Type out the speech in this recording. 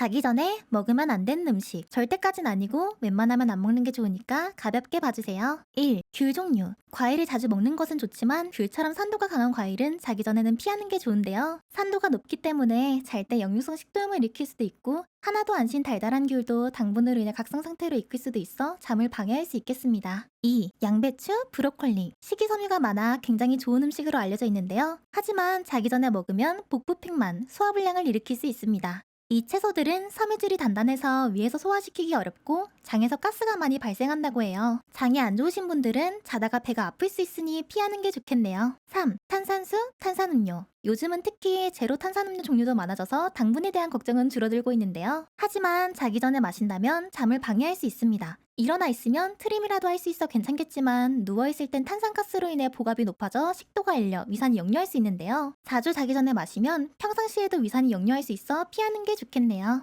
자기 전에 먹으면 안 되는 음식. 절대까진 아니고 웬만하면 안 먹는 게 좋으니까 가볍게 봐주세요. 1. 귤 종류. 과일을 자주 먹는 것은 좋지만 귤처럼 산도가 강한 과일은 자기 전에는 피하는 게 좋은데요. 산도가 높기 때문에 잘 때 역류성 식도염을 일으킬 수도 있고 하나도 안신 달달한 귤도 당분으로 인해 각성 상태로 이끌 수도 있어 잠을 방해할 수 있겠습니다. 2. 양배추, 브로콜리. 식이섬유가 많아 굉장히 좋은 음식으로 알려져 있는데요. 하지만 자기 전에 먹으면 복부팽만, 소화불량을 일으킬 수 있습니다. 이 채소들은 섬유질이 단단해서 위에서 소화시키기 어렵고 장에서 가스가 많이 발생한다고 해요. 장이 안 좋으신 분들은 자다가 배가 아플 수 있으니 피하는 게 좋겠네요. 3. 탄산수, 탄산음료. 요즘은 특히 제로 탄산음료 종류도 많아져서 당분에 대한 걱정은 줄어들고 있는데요. 하지만 자기 전에 마신다면 잠을 방해할 수 있습니다. 일어나 있으면 트림이라도 할 수 있어 괜찮겠지만 누워있을 땐 탄산가스로 인해 복압이 높아져 식도가 일려 위산이 역류할 수 있는데요. 자주 자기 전에 마시면 평상시에도 위산이 역류할 수 있어 피하는 게 좋겠네요.